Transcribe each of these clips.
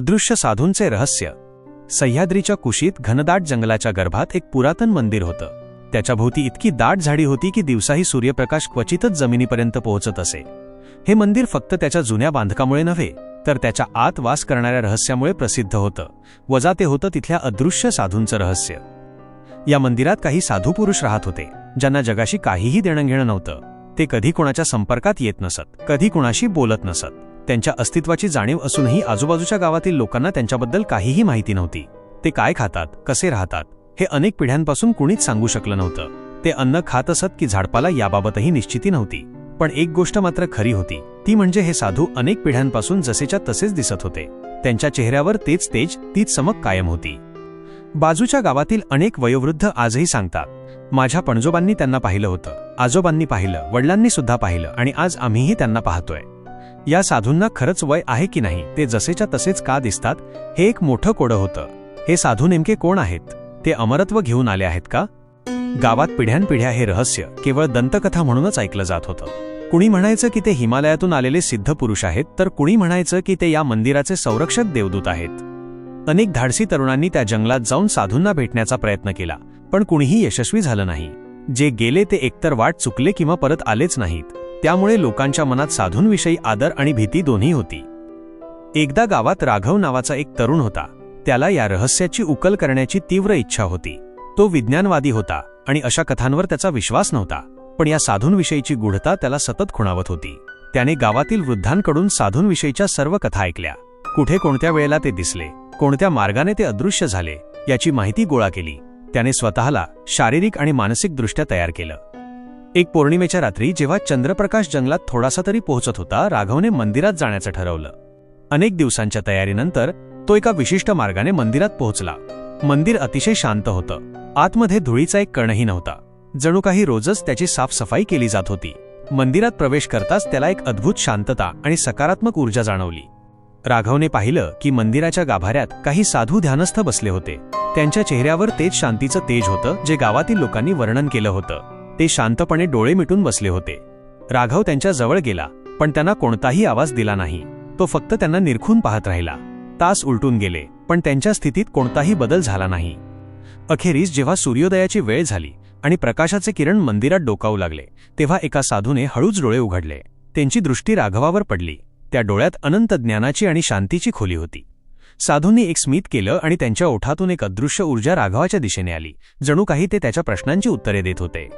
अदृश्य साधूंचे रहस्य. सह्याद्रीच्या कुशीत घनदाट जंगलाच्या गर्भात एक पुरातन मंदिर होतं. त्याच्या भोवती इतकी दाट झाडी होती की दिवसाही सूर्यप्रकाश क्वचितच जमिनीपर्यंत पोहोचत असे. हे मंदिर फक्त त्याच्या जुन्या बांधकामुळे नव्हे तर त्याच्या आत वास करणाऱ्या रहस्यामुळे प्रसिद्ध होतं. वजा ते होतं तिथल्या अदृश्य साधूंचं रहस्य. या मंदिरात काही साधू पुरुष राहत होते ज्यांना जगाशी काहीही देणंघेणं नव्हतं. ते कधी कुणाच्या संपर्कात येत नसत कधी कुणाशी बोलत नसत. त्यांच्या अस्तित्वाची जाणीव असूनही आजूबाजूच्या गावातील लोकांना त्यांच्याबद्दल काहीही माहिती नव्हती. ते काय खातात कसे राहतात हे अनेक पिढ्यांपासून कुणीच सांगू शकलं नव्हतं. ते अन्न खात असत की झाडपाला याबाबतही निश्चिती नव्हती. पण एक गोष्ट मात्र खरी होती ती म्हणजे हे साधू अनेक पिढ्यांपासून जसेच्या तसेच दिसत होते. त्यांच्या चेहऱ्यावर तेच तेज तीच चमक कायम होती. बाजूच्या गावातील अनेक वयोवृद्ध आजही सांगतात माझ्या पणजोबांनी त्यांना पाहिलं होतं. आजोबांनी पाहिलं वडिलांनी सुद्धा पाहिलं आणि आज आम्हीही त्यांना पाहतोय. या साधूंना खरंच वय आहे की नाही ते जसेच्या तसेच का दिसतात हे एक मोठं कोडं होतं. हे साधू नेमके कोण आहेत? ते अमरत्व घेऊन आले आहेत का? गावात पिढ्यानपिढ्या हे रहस्य केवळ दंतकथा म्हणूनच ऐकलं जात होतं. कुणी म्हणायचं की ते हिमालयातून आलेले सिद्ध पुरुष आहेत तर कुणी म्हणायचं की ते या मंदिराचे संरक्षक देवदूत आहेत. अनेक धाडसी तरुणांनी त्या जंगलात जाऊन साधूंना भेटण्याचा प्रयत्न केला पण कुणीही यशस्वी झालं नाही. जे गेले ते एकतर वाट चुकले किंवा परत आलेच नाहीत. त्यामुळे लोकांच्या मनात साधूंविषयी आदर आणि भीती दोन्ही होती. एकदा गावात राघव नावाचा एक तरुण होता. त्याला या रहस्याची उकल करण्याची तीव्र इच्छा होती. तो विज्ञानवादी होता आणि अशा कथांवर त्याचा विश्वास नव्हता. पण या साधूंविषयीची गूढता त्याला सतत खुणावत होती. त्याने गावातील वृद्धांकडून साधूंविषयीच्या सर्व कथा ऐकल्या. कुठे कोणत्या वेळेला ते दिसले कोणत्या मार्गाने ते अदृश्य झाले याची माहिती गोळा केली. त्याने स्वतःला शारीरिक आणि मानसिकदृष्ट्या तयार केलं. एक पौर्णिमेच्या रात्री जेव्हा चंद्रप्रकाश जंगलात थोडासा तरी पोहोचत होता राघवने मंदिरात जाण्याचं ठरवलं. अनेक दिवसांच्या तयारीनंतर तो एका विशिष्ट मार्गाने मंदिरात पोहोचला. मंदिर अतिशय शांत होतं. आतमध्ये धुळीचा एक कणही नव्हता. जणू काही रोजच त्याची साफसफाई केली जात होती. मंदिरात प्रवेश करताच त्याला एक अद्भुत शांतता आणि सकारात्मक ऊर्जा जाणवली. राघवने पाहिलं की मंदिराच्या गाभाऱ्यात काही साधू ध्यानस्थ बसले होते. त्यांच्या चेहऱ्यावर तेच शांतीचं तेज होतं जे गावातील लोकांनी वर्णन केलं होतं. ते शांतपणे डोळे मिटून बसले होते. राघव त्यांच्या जवळ गेला पण त्यांना कोणताही आवाज दिला नाही. तो फक्त त्यांना निरखून पाहत राहिला. तास उलटून गेले पण त्यांच्या स्थितीत कोणताही बदल झाला नाही. अखेरीस जेव्हा सूर्योदयाची वेळ झाली आणि प्रकाशाचे किरण मंदिरात डोकावू लागले तेव्हा एका साधूने हळूच डोळे उघडले. त्यांची दृष्टी राघवावर पडली. त्या डोळ्यात अनंत ज्ञानाची आणि शांतीची खोली होती. साधूंनी एक स्मित केलं आणि त्यांच्या ओठातून एक अदृश्य ऊर्जा राघवाच्या दिशेने आली जणू काही ते त्याच्या प्रश्नांची उत्तरे देत होते.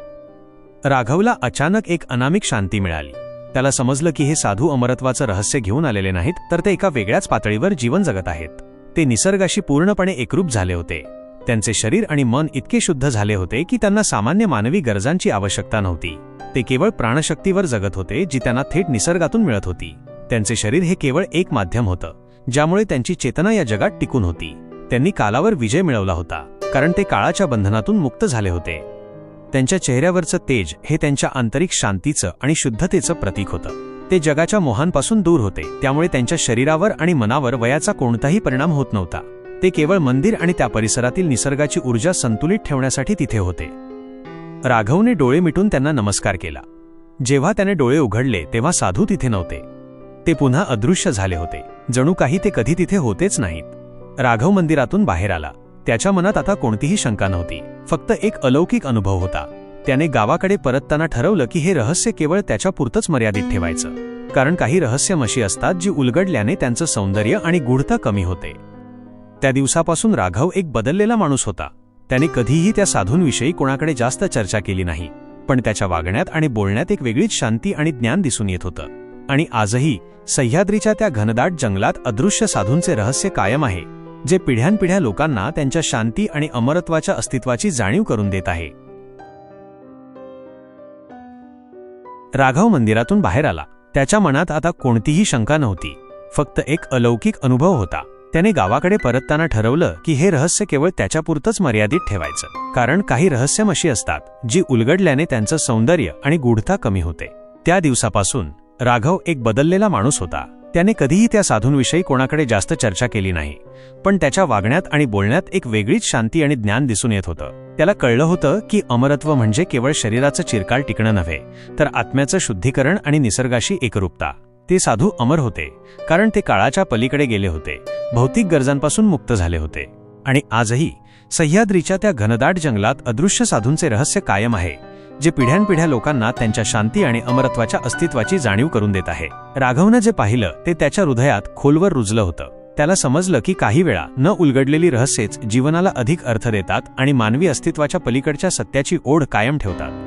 राघवला अचानक एक अनामिक शांती मिळाली. त्याला समजलं की हे साधू अमरत्वाचं रहस्य घेऊन आलेले नाहीत तर ते एका वेगळ्याच पातळीवर जीवन जगत आहेत. ते निसर्गाशी पूर्णपणे एकरूप झाले होते. त्यांचे शरीर आणि मन इतके शुद्ध झाले होते की त्यांना सामान्य मानवी गरजांची आवश्यकता नव्हती. ते केवळ प्राणशक्तीवर जगत होते जी त्यांना थेट निसर्गातून मिळत होती. त्यांचे शरीर हे केवळ एक माध्यम होतं ज्यामुळे त्यांची चेतना या जगात टिकून होती. त्यांनी कालावर विजय मिळवला होता कारण ते काळाच्या बंधनातून मुक्त झाले होते. त्यांच्या चेहऱ्यावरचं तेज हे त्यांच्या आंतरिक शांतीचं आणि शुद्धतेचं प्रतीक होतं. ते जगाच्या मोहांपासून दूर होते त्यामुळे त्यांच्या शरीरावर आणि मनावर वयाचा कोणताही परिणाम होत नव्हता. ते केवळ मंदिर आणि त्या परिसरातील निसर्गाची ऊर्जा संतुलित ठेवण्यासाठी तिथे होते. राघवने डोळे मिटून त्यांना नमस्कार केला. जेव्हा त्याने डोळे उघडले तेव्हा साधू तिथे नव्हते. ते पुन्हा अदृश्य झाले होते. जणू काही ते कधी तिथे होतेच नाहीत. राघव मंदिरातून बाहेर आला. त्याच्या मनात आता कोणतीही शंका नव्हती. फक्त एक अलौकिक अनुभव होता. त्याने गावाकडे परतताना ठरवलं की हे रहस्य केवळ त्याच्यापुरतंच मर्यादित ठेवायचं. कारण काही रहस्यमशी असतात जी उलगडल्याने त्यांचं सौंदर्य आणि गूढता कमी होते. त्या दिवसापासून राघव एक बदललेला माणूस होता. त्याने कधीही त्या साधूंविषयी कोणाकडे जास्त चर्चा केली नाही. पण त्याच्या वागण्यात आणि बोलण्यात एक वेगळीच शांती आणि ज्ञान दिसून येत होतं. आणि आजही सह्याद्रीच्या त्या घनदाट जंगलात अदृश्य साधूंचे रहस्य कायम आहे. जे पिढ्यानपिढ्या लोकांना त्यांच्या शांती आणि अमरत्वाच्या अस्तित्वाची जाणीव करून देत आहे. राघव मंदिरातून बाहेर आला. त्याच्या मनात आता कोणतीही शंका नव्हती. फक्त एक अलौकिक अनुभव होता. त्याने गावाकडे परतताना ठरवलं की हे रहस्य केवळ त्याच्यापुरतंच मर्यादित ठेवायचं. कारण काही रहस्यम अशी असतात जी उलगडल्याने त्यांचं सौंदर्य आणि गूढता कमी होते. त्या दिवसापासून राघव एक बदललेला माणूस होता. त्याने कधीही त्या साधूंविषयी कोणाकडे जास्त चर्चा केली नाही. पण त्याच्या वागण्यात आणि बोलण्यात एक वेगळीच शांती आणि ज्ञान दिसून येत होतं. त्याला कळलं होतं की अमरत्व म्हणजे केवळ शरीराचं चिरकाल टिकणं नव्हे तर आत्म्याचं शुद्धीकरण आणि निसर्गाशी एकरूपता. ते साधू अमर होते कारण ते काळाच्या पलीकडे गेले होते भौतिक गरजांपासून मुक्त झाले होते. आणि आजही सह्याद्रीच्या त्या घनदाट जंगलात अदृश्य साधूंचे रहस्य कायम आहे. जे पिढ्यानपिढ्या लोकांना त्यांच्या शांती आणि अमरत्वाच्या अस्तित्वाची जाणीव करून देत आहे. राघवनं जे पाहिलं ते त्याच्या हृदयात खोलवर रुजलं होतं. त्याला समजलं की काही वेळा न उलगडलेली रहस्येच जीवनाला अधिक अर्थ देतात आणि मानवी अस्तित्वाच्या पलीकडच्या सत्याची ओढ कायम ठेवतात.